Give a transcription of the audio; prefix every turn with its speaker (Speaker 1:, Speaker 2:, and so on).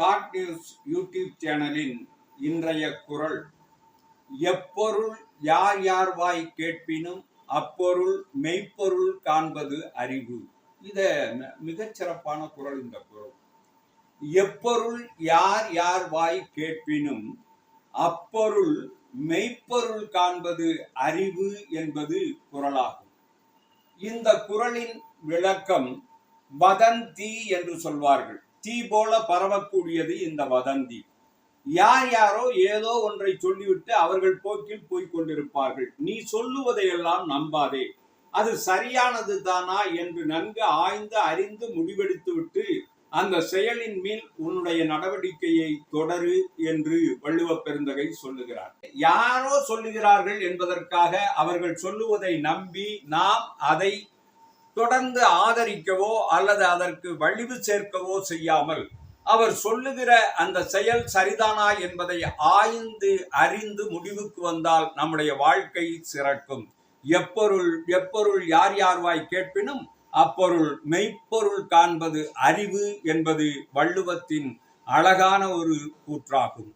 Speaker 1: Scott news YouTube சேனலின் இன்றைய குரல் எப்பொருள் யார் யார் வாய் கேட்பினும் அப்பொருள் மெய்ப்பொருள் காண்பது அறிவு. இத மிகச்சிறப்பான குரல் இந்த குரல். எப்பொருள் யார் யார் வாய் கேட்பினும் அப்பொருள் மெய்ப்பொருள் காண்பது அறிவு என்பது குரலாகும். இந்த குரலின் விளக்கம் வதந்தி என்று சொல்வார்கள். தீ போல பரவக்கூடியது இந்த வதந்தி. யார் யாரோ ஏதோ ஒன்றை சொல்லிவிட்டு அவர்கள் போக்கில் போய்க் கொண்டிருப்பார்கள். நீ சொல்லுவதையெல்லாம் நம்பாதே. அது சரியானது தானா என்று நன்கு ஆய்ந்து அறிந்து முடிவெடுத்துவிட்டு அந்த செயலின் மேல் உன்னுடைய நடவடிக்கையை தொடரு என்று வள்ளுவ பெருந்தகை சொல்லுகிறார். யாரோ சொல்லுகிறார்கள் என்பதற்காக அவர்கள் சொல்லுவதை நம்பி நாம் அதை தொடர்ந்து ஆதரிக்கவோ அல்லது அதற்கு வலிவு சேர்க்கவோ செய்யாமல் அவர் சொல்லுகிற அந்த செயல் சரிதானா என்பதை ஆய்ந்து அறிந்து முடிவுக்கு வந்தால் நம்முடைய வாழ்க்கை சிறக்கும். எப்பொருள் எப்பொருள் யார் யார்வாய் கேட்பினும் அப்பொருள் மெய்ப்பொருள் காண்பது அறிவு என்பது வள்ளுவத்தின் அழகான ஒரு கூற்றாகும்.